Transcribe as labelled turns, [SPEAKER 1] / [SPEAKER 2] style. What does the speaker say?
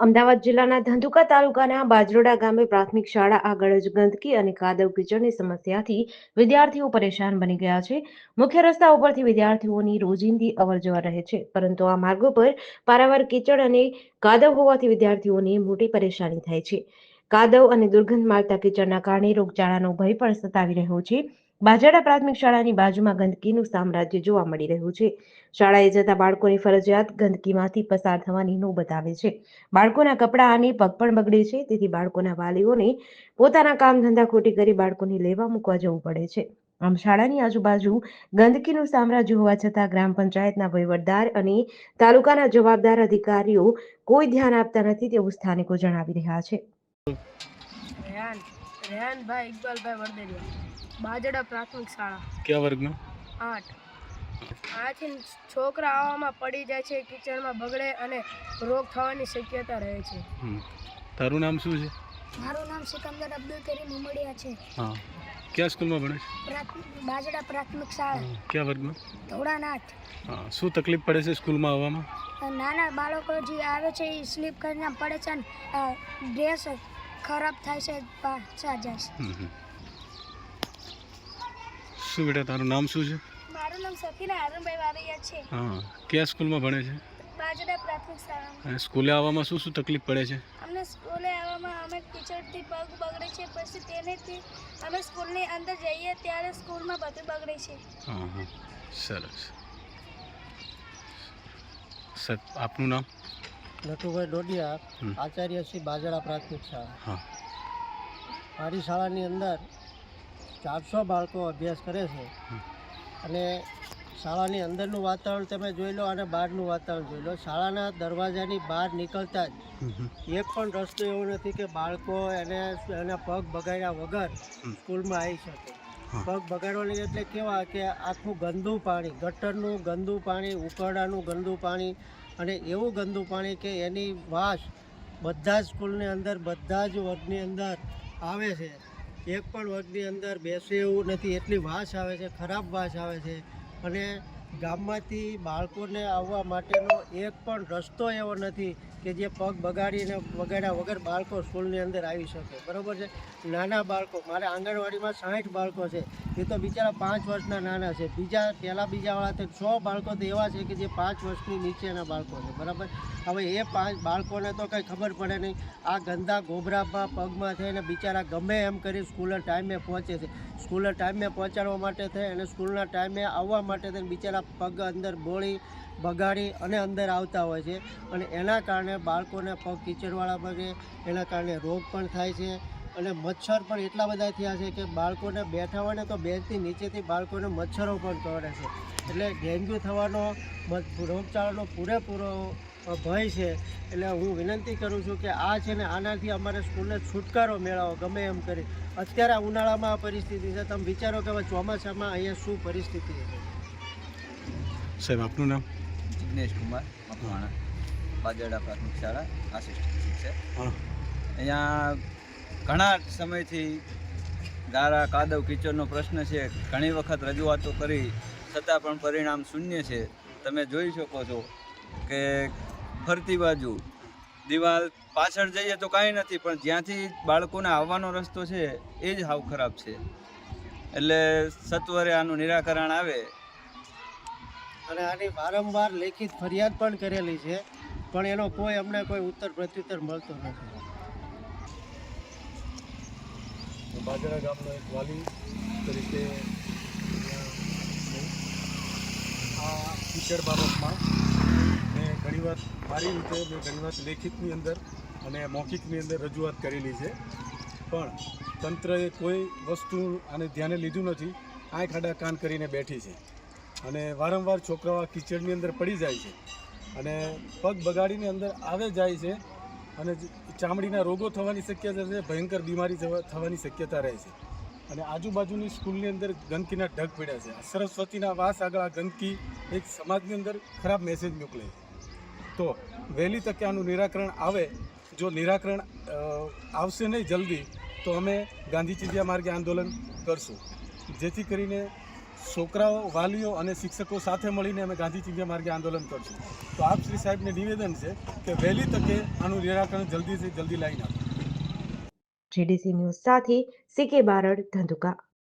[SPEAKER 1] અમદાવાદ જિલ્લાના ધંધુકા તાલુકાના બાજરોડા ગામે પ્રાથમિક શાળા આગળ જ ગંદકી અને કાદવ કીચડની સમસ્યાથી વિદ્યાર્થીઓ પરેશાન બની ગયા છે. મુખ્ય રસ્તા ઉપરથી વિદ્યાર્થીઓની રોજિંદી અવરજવર રહે છે, પરંતુ આ માર્ગો પર પારાવાર કિચડ અને કાદવ હોવાથી વિદ્યાર્થીઓને મોટી પરેશાની થાય છે. કાદવ અને દુર્ગંધ મારતા કિચડના કારણે રોગચાળાનો ભય પણ સતાવી રહ્યો છે. બાજરડા પ્રાથમિક શાળાની બાજુમાં ગંદકીનું સામ્રાજ્ય જોવા મળી રહ્યું છે. શાળાએ જતા બાળકોને ફરજિયાત ગંદકીમાંથી પસાર થવાની નોબત આવે છે. બાળકોના કપડાં અને પગ પણ બગડે છે, તેથી બાળકોના વાલીઓને પોતાના કામ ધંધા ખોટી કરી બાળકોને લેવા મૂકવા જવું પડે છે. આમ શાળાની આજુબાજુ ગંદકીનું સામ્રાજ્ય હોવા છતાં ગ્રામ પંચાયતના વહીવટદાર અને તાલુકાના જવાબદાર અધિકારીઓ કોઈ ધ્યાન આપતા નથી તેવું સ્થાનિકો જણાવી રહ્યા છે.
[SPEAKER 2] રેહાન, રેહાનભાઈ ઇકબાલભાઈ વરદેરિયા બાજડા પ્રાથમિક શાળા.
[SPEAKER 3] કયા વર્ગનો?
[SPEAKER 2] આઠ. આથી છોકરા આવવામાં પડી જાય છે કિચડમાં બગડે અને રોગ થવાની શક્યતા રહે છે.
[SPEAKER 3] હમ. તારું નામ શું છે?
[SPEAKER 4] મારું નામ સિકંદર અબ્દુલ કરીમ ઉમડિયા છે.
[SPEAKER 3] હા. કયા સ્કૂલમાં ભણે
[SPEAKER 4] પ્રાથમિક બાજડા પ્રાથમિક શાળા.
[SPEAKER 3] કયા વર્ગમાં
[SPEAKER 4] ધોળાનાથ.
[SPEAKER 3] હા. શું તકલીફ પડે છે સ્કૂલમાં આવવામાં?
[SPEAKER 4] નાના બાળકો જે આવે છે એ સ્લીપ કરીને પડે છે અને ડ્રેસ ખરાબ થાય છે પાછા જાય છે.
[SPEAKER 3] શું બેટા તારું નામ શું છે?
[SPEAKER 4] મારું નામ સફીના અરુણભાઈ વારૈયા છે.
[SPEAKER 3] હા કયા સ્કૂલમાં ભણે છે?
[SPEAKER 4] બાજડા પ્રાથમિક શાળામાં.
[SPEAKER 3] સ્કૂલે આવવામાં શું શું તકલીફ પડે છે?
[SPEAKER 4] અમને સ્કૂલે આવવામાં અમે ટીચરથી પગ બગડે છે પછી તેનેથી અમે સ્કૂલની અંદર જઈએ ત્યારે સ્કૂલમાં બધું બગડે છે.
[SPEAKER 3] હા હા. સરસ. સર આપનું નામ?
[SPEAKER 5] નટુભાઈ ડોડિયા આચાર્ય શ્રી બાજરા પ્રાથમિક શાળા.
[SPEAKER 3] હા.
[SPEAKER 5] મારી શાળાની અંદર ચારસો બાળકો અભ્યાસ કરે છે. અને શાળાની અંદરનું વાતાવરણ તમે જોઈ લો અને બહારનું વાતાવરણ જોઈ લો. શાળાના દરવાજાની બહાર નીકળતા. જ એક પણ રસ્તો એવો નથી કે બાળકો એને એના પગ બગાડ્યા વગર સ્કૂલમાં આવી શકે. પગ બગાડવાની એટલે કેવા કે આખું ગંદુ પાણી ગટરનું ગંદુ પાણી ઉકરડાનું ગંદુ પાણી અને એવું ગંદુ પાણી કે એની વાસ બધા જ સ્કૂલની અંદર બધા જ વર્ગની અંદર આવે છે. એક પણ વર્ગની અંદર બેસે એવું નથી. એટલી વાસ આવે છે, ખરાબ વાસ આવે છે. અને ગામમાંથી બાળકોને આવવા માટેનો એક પણ રસ્તો એવો નથી કે જે પગ બગાડીને બગાડ્યા વગર બાળકો સ્કૂલની અંદર આવી શકે. બરાબર છે? નાના બાળકો, મારે આંગણવાડીમાં સાઠ બાળકો છે. એ તો બિચારા પાંચ વર્ષના નાના છે. બીજા પહેલાં બીજાવાળા તો સો બાળકો તો એવા છે કે જે પાંચ વર્ષની નીચેના બાળકો છે. બરાબર? હવે એ પાંચ બાળકોને તો કંઈ ખબર પડે નહીં. આ ગંદા ગોબરામાં પગમાં થઈને બિચારા ગમે એમ કરી સ્કૂલે ટાઈમે પહોંચે છે. સ્કૂલે ટાઈમે પહોંચાડવા માટે થઈ અને સ્કૂલના ટાઈમે આવવા માટે થઈને બિચારા પગ અંદર બોળી બગાડી અને અંદર આવતા હોય છે. અને એના કારણે બાળકોને પગ કીચડવાળા પગે એના કારણે રોગ પણ થાય છે. અને મચ્છર પણ એટલા બધા થયા છે કે બાળકોને બેઠા હોય ને તો બેન્ચની નીચેથી બાળકોને મચ્છરો પણ તોડે છે. એટલે ડેન્ગ્યુ થવાનો રોગચાળાનો પૂરેપૂરો ભય છે. એટલે હું વિનંતી કરું છું કે આ છે ને આનાથી અમારે સ્કૂલને છુટકારો મેળવો ગમે એમ કરી. અત્યારે આ ઉનાળામાં આ પરિસ્થિતિ છે. તમે વિચારો કે ચોમાસામાં અહીંયા શું પરિસ્થિતિ છે?
[SPEAKER 3] સાહેબ આપનું નામ?
[SPEAKER 6] જિગ્નેશ કુમાર મકવાણા બાજરડા પ્રાથમિક શાળા આસિસ્ટન્ટ શિક્ષક.
[SPEAKER 3] હા.
[SPEAKER 6] અહીંયા ઘણા સમયથી ગારા કાદવ કિચડનો પ્રશ્ન છે. ઘણી વખત રજૂઆતો કરી, છતાં પણ પરિણામ શૂન્ય છે. તમે જોઈ શકો છો કે ફરતી બાજુ દિવાલ પાછળ જઈએ તો કાંઈ નથી, પણ જ્યાંથી બાળકોને આવવાનો રસ્તો છે, એ જ હાવ ખરાબ છે. એટલે સત્વરે આનું નિરાકરણ આવે.
[SPEAKER 5] અને આની વારંવાર લેખિત ફરિયાદ પણ કરેલી છે, પણ એનો કોઈ અમને કોઈ ઉત્તર પ્રત્યુત્તર મળતો નથી.
[SPEAKER 7] બાજરા ગામનો એક વાલી તરીકે આ કિચડ બાબતમાં મેં ઘણીવાર મારી રીતે મેં ઘણીવાર લેખિતની અંદર અને મૌખિકની અંદર રજૂઆત કરેલી છે. પણ તંત્રએ કોઈ વસ્તુ આને ધ્યાને લીધું નથી. આંખ આડા કાન કરીને બેઠી છે. અને વારંવાર છોકરાઓ કિચડની અંદર પડી જાય છે. અને પગ બગાડીને અંદર આવે જાય છે. અને ચામડીના રોગો થવાની શક્યતા છે, ભયંકર બીમારી થવાની શક્યતા રહે છે. અને આજુબાજુની સ્કૂલની અંદર ગંદકીના ઢગ પડ્યા છે. સરસ્વતીના વાસ આગળ આ ગંદકી એક સમાજની અંદર ખરાબ મેસેજ મોકલે છે. તો વહેલી તકે આનું નિરાકરણ આવે. જો નિરાકરણ આવશે નહીં જલ્દી, તો અમે ગાંધી ચિંધ્યા માર્ગે આંદોલન કરશું. જેથી કરીને છોકરાઓ, વાલીઓ અને શિક્ષકો સાથે મળીને અમે ગાંધી ચિંધ્યા માર્ગે આંદોલન કરશું. તો આપ શ્રી સાહેબને નિવેદન છે કે વહેલી તકે આનું નિરાકરણ જલ્દીથી જલ્દી લાવી નાખો
[SPEAKER 1] જીડીસી ન્યૂઝ સાથે સીકે બારડ ધંધુકા.